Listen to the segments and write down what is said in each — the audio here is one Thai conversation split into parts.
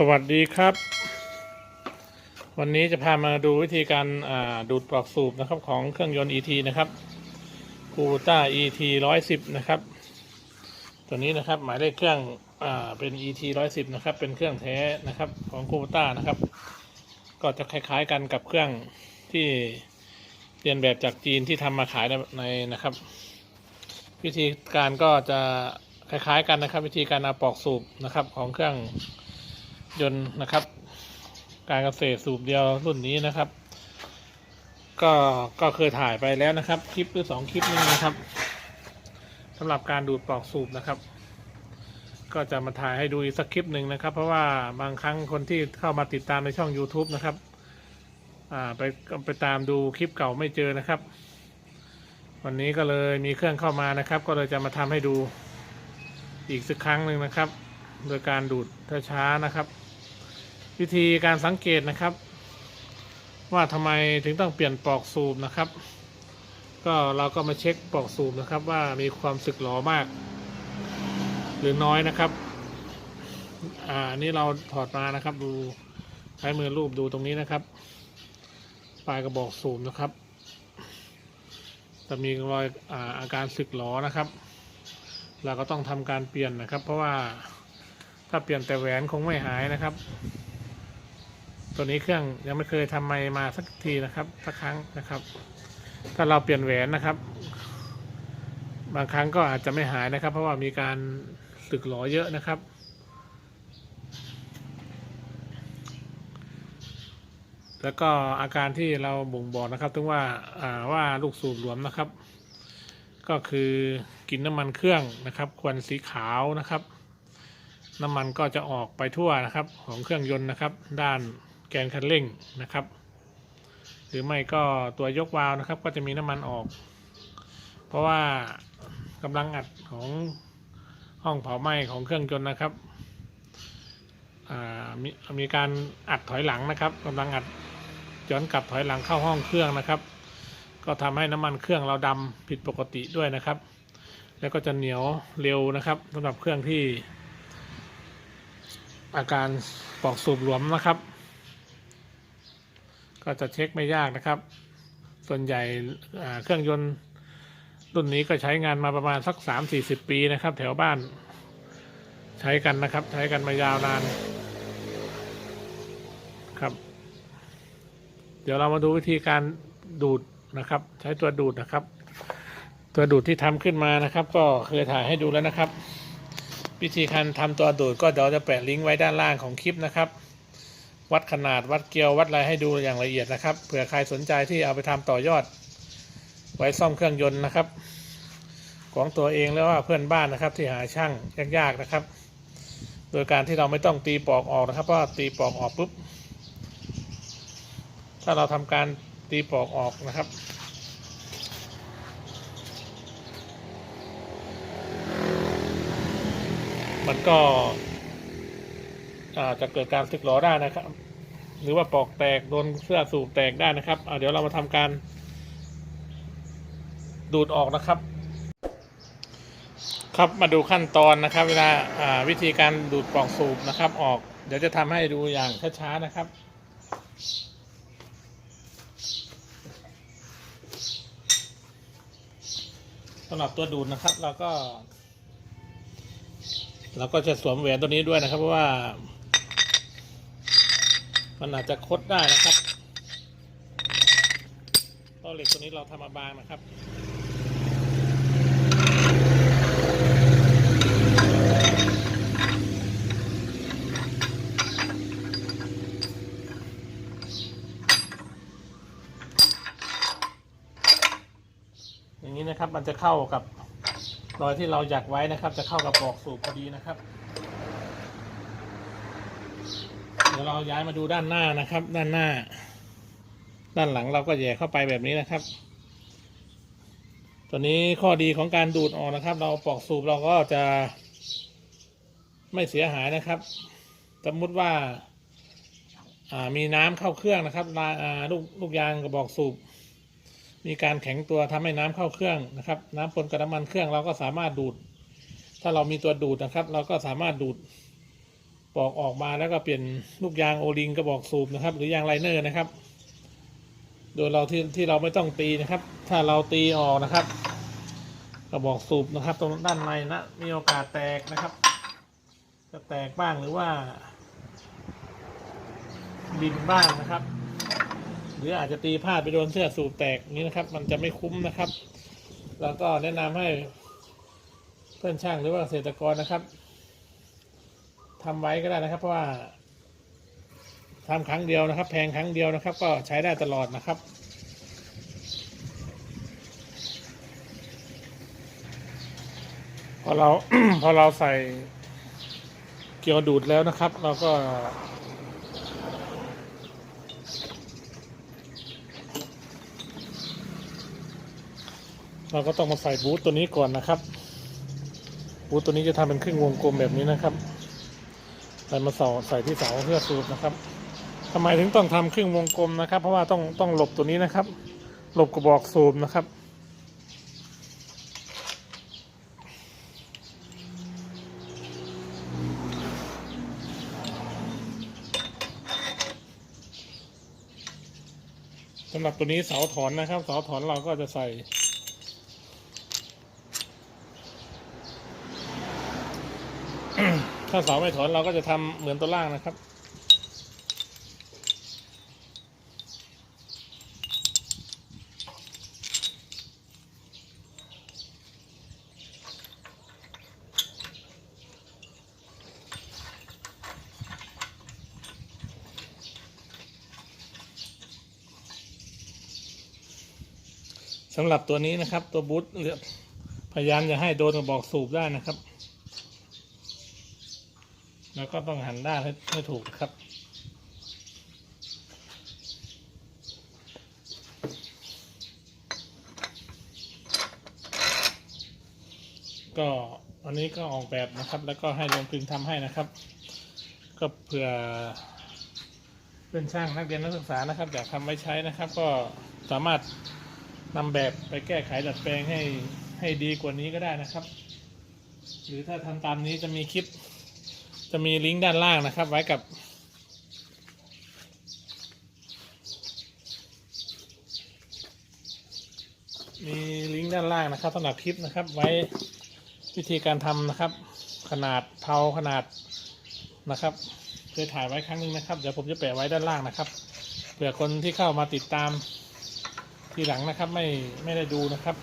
สวัสดีครับ วันนี้จะพามาดูวิธีการดูดปลอกสูบนะครับของเครื่องยนต์ ET นะครับคูต้า ET 110 นะครับ ตัวนี้นะครับหมายเลขเครื่องอเป็น ET 110 นะครับ เป็นเครื่องแท้นะครับของคูต้านะครับ ก็จะคล้ายๆกันกับเครื่องที่เรียนแบบจากจีนที่ทำมาขายในในนะครับ วิธีการก็จะคล้ายๆกันนะครับ วิธีการเอาปลอกสูบนะครับของเครื่อง ยนต์นะครับ การเกษตรสูบเดียวรุ่นนี้นะครับ ก็ก็เคยถ่ายไปแล้วนะครับ คลิปหรือสองคลิปนี้นะครับสำหรับการดูดปลอกสูบนะครับ ก็จะมาถ่ายให้ดูอีกสักคลิปหนึ่งนะครับ เพราะว่าบางครั้งคนที่เข้ามาติดตามในช่อง YouTube นะครับอ่าไปไปตามดูคลิปเก่าไม่เจอนะครับ วันนี้ก็เลยมีเครื่องเข้ามานะครับ ก็เลยจะมาทำให้ดูอีกสักครั้งหนึ่งนะครับ โดยการดูดช้าๆนะครับ วิธีการสังเกตนะครับ ว่าทำไมถึงต้องเปลี่ยนปลอกสูบนะครับ ก็เราก็มาเช็คปลอกสูบนะครับ ว่ามีความสึกหรอมาก หรือน้อยนะครับ อ่าอันนี่เราถอดมานะครับ ดูใช้มือรูปดูตรงนี้นะครับ ปลายกระบอกสูบนะครับ จะมีรอยอาอาการสึกหรอนะครับ เราก็ต้องทำการเปลี่ยนนะครับ เพราะว่าถ้าเปลี่ยนแต่แหวนคงไม่หายนะครับ ตัวนี้เครื่องยังไม่เคยทำไมมาสักทีนะครับสักครั้งนะครับ ถ้าเราเปลี่ยนแหวนนะครับ บางครั้งก็อาจจะไม่หายนะครับ เพราะว่ามีการสึกหรอเยอะนะครับ แล้วก็อาการที่เราบ่งบอกนะครับถึงว่าอ่าว่าลูกสูบหลวมนะครับ ก็คือกินน้ำมันเครื่องนะครับ ควันสีขาวนะครับน้ำมันก็จะออกไปทั่วนะครับของเครื่องยนต์นะครับ ด้าน แกนคันเร่งนะครับ หรือไม่ก็ตัวยกวาล์วนะครับ ก็จะมีน้ำมันออก เพราะว่ากำลังอัดของห้องเผาไหม้ของเครื่องยนต์นะครับอ่ามีมีการอัดถอยหลังนะครับกำลังอัดย้อนกลับถอยหลังเข้าห้องเครื่องนะครับ ก็ทำให้น้ำมันเครื่องเราดำผิดปกติด้วยนะครับ แล้วก็จะเหนียวเร็วนะครับสำหรับเครื่องที่ อาการปอกสูบหลวมนะครับ ก็จะเช็คไม่ยากนะครับ ส่วนใหญ่เครื่องยนต์รุ่นนี้ก็ใช้งานมาประมาณสักสามสี่สิบปีนะครับ แถวบ้าน ใช้กันนะครับ ใช้กันมายาวนานครับ เดี๋ยวเรามาดูวิธีการดูดนะครับ ใช้ตัวดูดนะครับ ตัวดูดที่ทำขึ้นมานะครับ ก็เคยถ่ายให้ดูแล้วนะครับ วิธีการทำตัวดูดก็เดี๋ยวจะแปะลิงก์ไว้ด้านล่างของคลิปนะครับ วัดขนาดวัดเกลียววัดอะไรให้ดูอย่างละเอียดนะครับเผื่อใครสนใจที่เอาไปทำต่อยอด ไว้ซ่อมเครื่องยนต์นะครับ ของตัวเองแล้วว่าเพื่อนบ้านนะครับ ที่หาช่างยากๆนะครับ โดยการที่เราไม่ต้องตีปอกออกนะครับเพราะตีปอกออกปุ๊บถ้าเราทำการตีปอกออกนะครับมันก็ จจะเกิดการสึกหรอได้นะครับ หรือว่าปลอกแตกโดนเสื้อสูบแตกได้นะครับเดี๋ยวเรามาทำการดูดออกนะครับ ครับมาดูขั้นตอนนะครับ เวลาวิธีการดูดปลองสูบนะครับ ออก เดี๋ยวจะทำให้ดูอย่างช้าๆนะครับสำหรับตัวดูดนะครับเราก็ เราก็จะสวมแหวนตัวนี้ด้วยนะครับ เพราะว่า มันอาจจะคดได้นะครับเพราะเหล็กตัวนี้เราทำมาบางนะครับอย่างนี้นะครับมันจะเข้ากับรอยที่เราอยากไว้นะครับ จะเข้ากับปลอกสูบพอดีนะครับ เดี๋ยวเราย้ายมาดูด้านหน้านะครับ ด้านหน้า ด้านหลังเราก็แย่เข้าไปแบบนี้นะครับ ตัวนี้ข้อดีของการดูดออกนะครับ เราปอกสูบเราก็จะไม่เสียหายนะครับ สมมติว่าามีน้ำเข้าเครื่องนะครับล,ลูกลูกยางกระบอกสูบ มีการแข็งตัวทำให้น้ำเข้าเครื่องนะครับ น้ำปนกับน้ำมันเครื่องเราก็สามารถดูด ถ้าเรามีตัวดูดนะครับ เราก็สามารถดูด ปอกออกมาแล้วก็เปลี่ยนลูกยางโอลิงกระบอกสูบนะครับ หรือยางไลเนอร์นะครับ โดยเราที่ที่เราไม่ต้องตีนะครับ ถ้าเราตีออกนะครับ กระบอกสูบนะครับ ตรงด้านในนะมีโอกาสแตกนะครับ จะแตกบ้างหรือว่าบินบ้างนะครับ หรืออาจจะตีพลาดไปโดนเสื้อสูบแตกนี้นะครับ มันจะไม่คุ้มนะครับ แล้วก็แนะนำให้เพื่อนช่างหรือว่าเกษตรกรนะครับ ทำไว้ก็ได้นะครับ เพราะว่าทำครั้งเดียวนะครับ แพงครั้งเดียวนะครับ ก็ใช้ได้ตลอดนะครับพอเราพอเราใส่เกลียวดูดแล้วนะครับ เราก็ เราก็ต้องมาใส่บูทตัวนี้ก่อนนะครับ บูทตัวนี้จะทำเป็นครึ่งวงกลมแบบนี้นะครับ ใส่มาเสาใส่ที่เสาเพื่อสูบนะครับทำไมถึงต้องทำครึ่งวงกลมนะครับ เพราะว่าต้องต้องหลบตัวนี้นะครับ หลบกระบอกสูบนะครับสำหรับตัวนี้เสาถอนนะครับ เสาถอนเราก็จะใส่ ถ้าเสาไม่ถอนเราก็จะทำเหมือนตัวล่างนะครับ สำหรับตัวนี้นะครับ ตัวบูทพยายามอย่าให้โดนกระบอกสูบได้นะครับ แล้วก็ต้องหันด้านให้ถูกครับ ก็อันนี้ก็ออกแบบนะครับ แล้วก็ให้ลงพึงทำให้นะครับ ก็เผื่อเป็นช่างนักเรียนนักศึกษานะครับอยากทำไว้ใช้นะครับ ก็สามารถนำแบบไปแก้ไขดัดแปลงให้ให้ดีกว่านี้ก็ได้นะครับ หรือถ้าทำตามนี้จะมีคลิป จะมีลิงก์ด้านล่างนะครับ ไว้กับ มีลิงก์ด้านล่างนะครับสำหรับคลิปนะครับ ไว้วิธีการทำนะครับ ขนาดเทาขนาดนะครับเคยถ่ายไว้ครั้งหนึงนะครับ เดี๋ยวผมจะแปะไว้ด้านล่างนะครับเผื่อคนที่เข้ามาติดตามทีหลังนะครับ ไม่ไม่ได้ดูนะครับ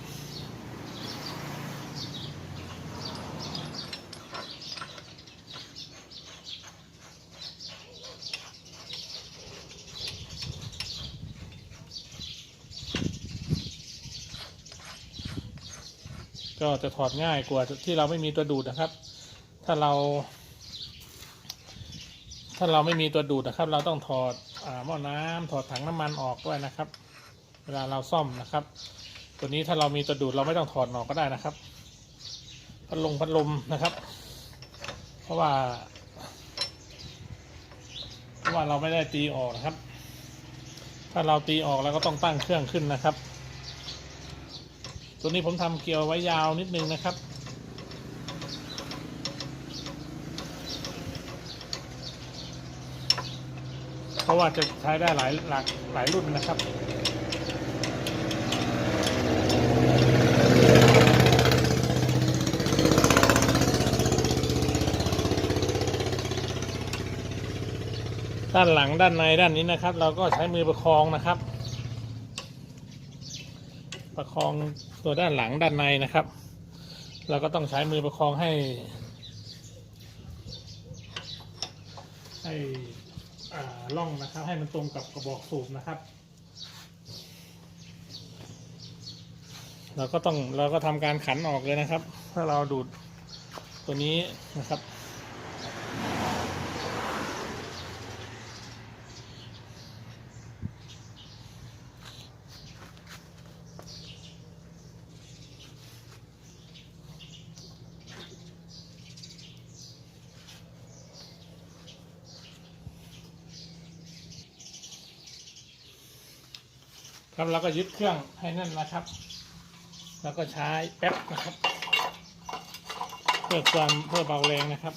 ก็จะถอดง่ายกว่าที่เราไม่มีตัวดูดนะครับ ถ้าเรา ถ้าเราไม่มีตัวดูดนะครับ เราต้องถอดหม้อน้ำถอดถังน้ำมันออกด้วยนะครับ เวลาเราซ่อมนะครับ ตัวนี้ถ้าเรามีตัวดูดเราไม่ต้องถอดออกก็ได้นะครับพัดลมพัดลมนะครับ เพราะว่า เพราะว่าเราไม่ได้ตีออกนะครับ ถ้าเราตีออกเราก็ต้องตั้งเครื่องขึ้นนะครับ ตัวนี้ผมทำเกลียวไว้ยาวนิดนึงนะครับเพราะว่าจะใช้ได้หลายหลากหลายรุ่นนะครับ ด้านหลังด้านในด้านนี้นะครับ เราก็ใช้มือประคองนะครับ ประคองตัวด้านหลังด้านในนะครับ เราก็ต้องใช้มือประคองให้ ให้ล่องนะครับ ให้มันตรงกับกระบอกสูบนะครับ เราก็ต้องเราก็ทำการขันออกเลยนะครับ ถ้าเราดูดตัวนี้นะครับ ครับเราก็ยึดเครื่องให้แน่นนะครับ แล้วก็ใช้แป๊บนะครับ เพื่อความเพื่อเบาแรงนะครับ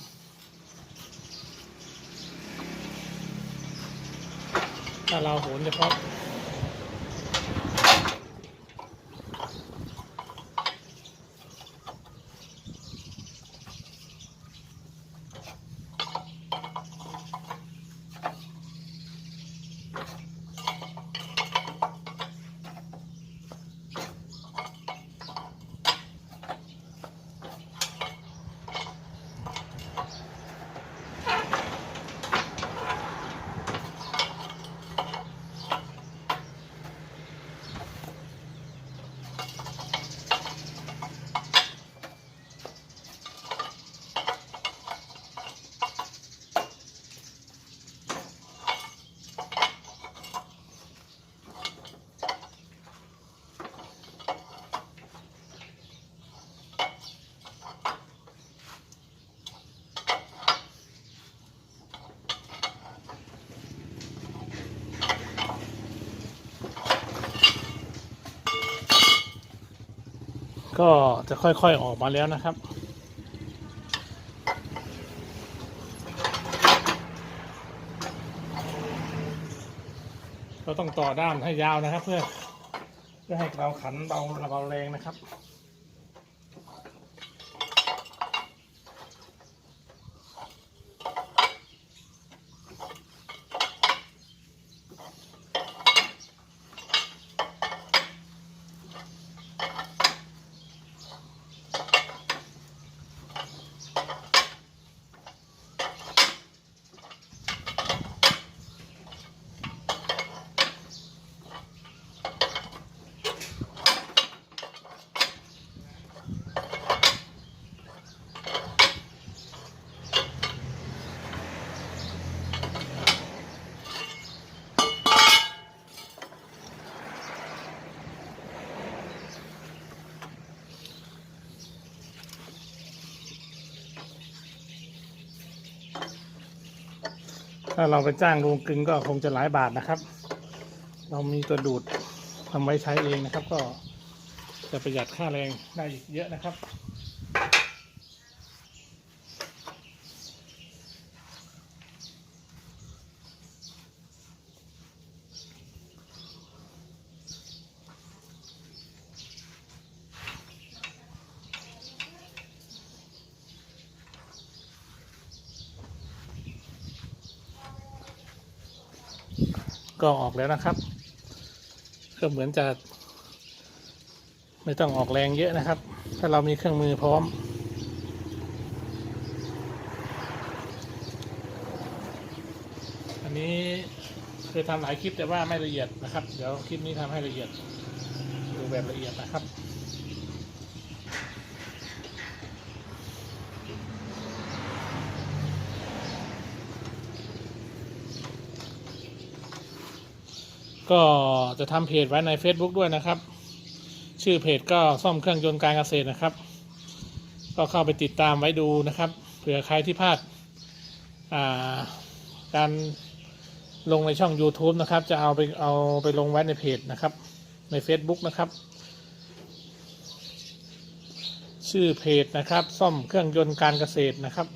ถ้าเราโหนเฉพาะ ก็จะค่อยๆออกมาแล้วนะครับ เราต้องต่อด้ามให้ยาวนะครับ เพื่อเพื่อให้เราขันเบาเบาแรงนะครับ ถ้าเราไปจ้างโรงกลึงก็คงจะหลายบาทนะครับ เรามีตัวดูดทำไว้ใช้เองนะครับ ก็จะประหยัดค่าแรงได้อีกเยอะนะครับ ก็ออกแล้วนะครับ ก็เหมือนจะ ไม่ต้องออกแรงเยอะนะครับ ถ้าเรามีเครื่องมือพร้อม อันนี้เคยทำหลายคลิปแต่ว่าไม่ละเอียดนะครับ เดี๋ยวคลิปนี้ทำให้ละเอียด ดูแบบละเอียดนะครับ ก็จะทำเพจไว้ใน Facebook ด้วยนะครับ ชื่อเพจก็ซ่อมเครื่องยนต์การเกษตรนะครับ ก็เข้าไปติดตามไว้ดูนะครับ เผื่อใครที่พลาดาการลงในช่อง YouTube นะครับ จะเอาไปเอาไปลงไว้ในเพจนะครับ ใน Facebook นะครับ ชื่อเพจนะครับ ซ่อมเครื่องยนต์การเกษตรนะครับ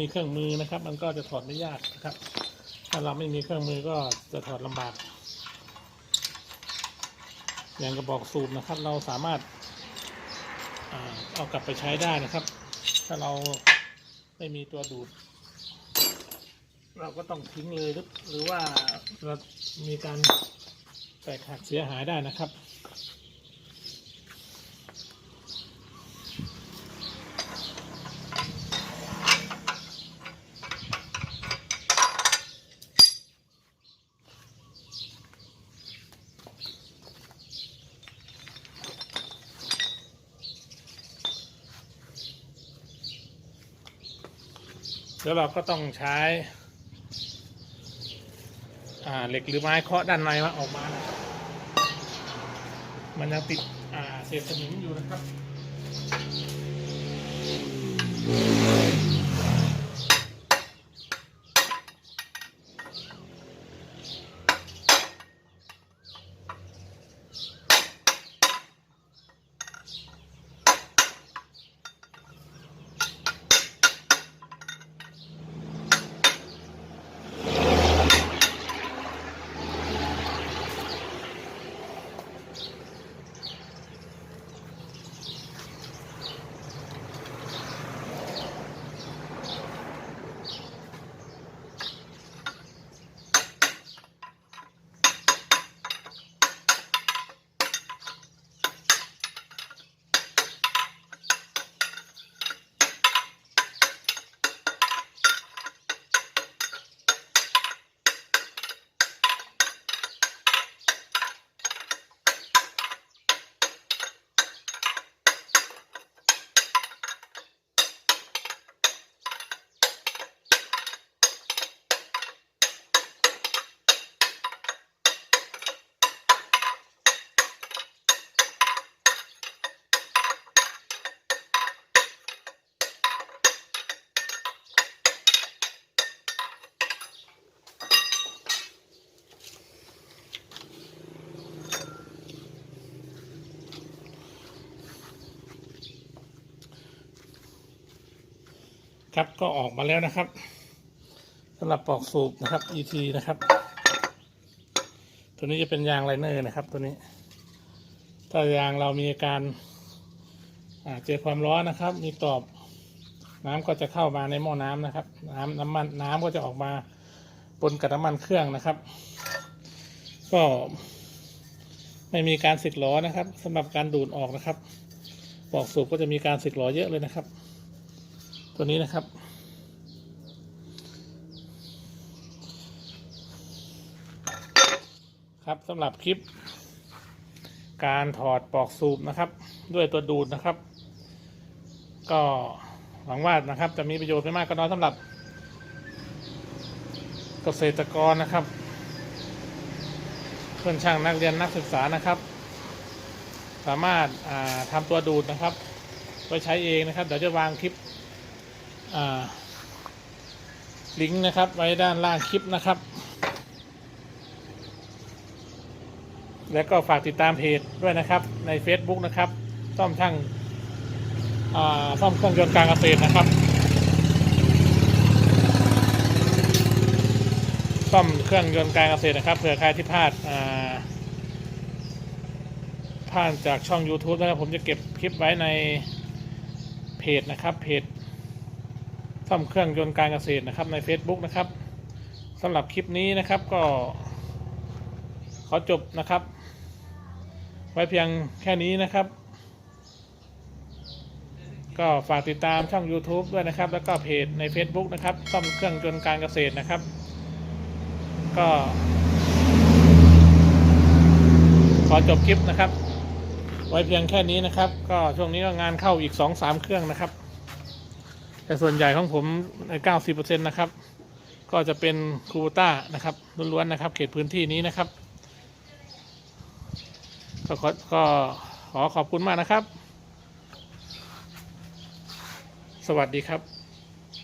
มีเครื่องมือนะครับ มันก็จะถอดไม่ยากนะครับ ถ้าเราไม่มีเครื่องมือก็จะถอดลำบาก อย่างกระบอกสูบนะครับ เราสามารถเอากลับไปใช้ได้นะครับ ถ้าเราไม่มีตัวดูด เราก็ต้องทิ้งเลยหรือหรือว่าเรามีการแตกหักเสียหายได้นะครับ แล้วเราก็ต้องใช้เหล็กหรือไม้เคาะด้านในมาออกมานะมันยังติดเศษสนิมอยู่นะครับ ครับก็ออกมาแล้วนะครับสำหรับปลอกสูบนะครับ ET นะครับ ตัวนี้จะเป็นยางไลเนอร์นะครับ ตัวนี้ ถ้ายางเรามีอาการเจอความร้อนนะครับ มีตอบน้ำก็จะเข้ามาในหม้อน้ำนะครับ น้ำน้ำมันน้ำก็จะออกมาปนกับน้ำมันเครื่องนะครับ ก็ไม่มีการสึกล้อนะครับสำหรับการดูดออกนะครับปลอกสูบก็จะมีการสึกล้อเยอะเลยนะครับ ตัวนี้นะครับ ครับสำหรับคลิป การถอดปลอกสูบนะครับ ด้วยตัวดูดนะครับ ก็หวังว่านะครับ จะมีประโยชน์ไม่มากก็น้อยสำหรับ เกษตรกรนะครับ เพื่อนช่างนักเรียนนักศึกษานะครับ สามารถาทำตัวดูดนะครับไว้ใช้เองนะครับ เดี๋ยวจะวางคลิป ลิงก์นะครับไว้ด้านล่างคลิปนะครับ แล้วก็ฝากติดตามเพจด้วยนะครับใน Facebook นะครับซ่อมช่างซ่อมเครื่องยนต์การเกษตรนะครับซ่อมเครื่องยนต์การเกษตรนะครับเผื่อใครที่พลาดอ่าพลาดจากช่อง YouTube นะครับผมจะเก็บคลิปไว้ในเพจนะครับเพจ ซ่อมเครื่องยนต์การเกษตรนะครับใน Facebook นะครับสำหรับคลิปนี้นะครับก็ ขอจบนะครับ ไว้เพียงแค่นี้นะครับ ก็ฝากติดตามช่อง YouTube ด้วยนะครับ แล้วก็เพจใน Facebook นะครับซ่อมเครื่องยนต์การเกษตรนะครับ ก็ ขอจบคลิปนะครับ ไว้เพียงแค่นี้นะครับ ก็ช่วงนี้ก็งานเข้าอีก 2-3 เครื่องนะครับ แต่ส่วนใหญ่ของผมใน90%นะครับ ก็จะเป็นคูโบต้านะครับล้วนๆนะครับ เขตพื้นที่นี้นะครับ ก็ขอก็ขอขอบคุณมากนะครับ สวัสดีครับ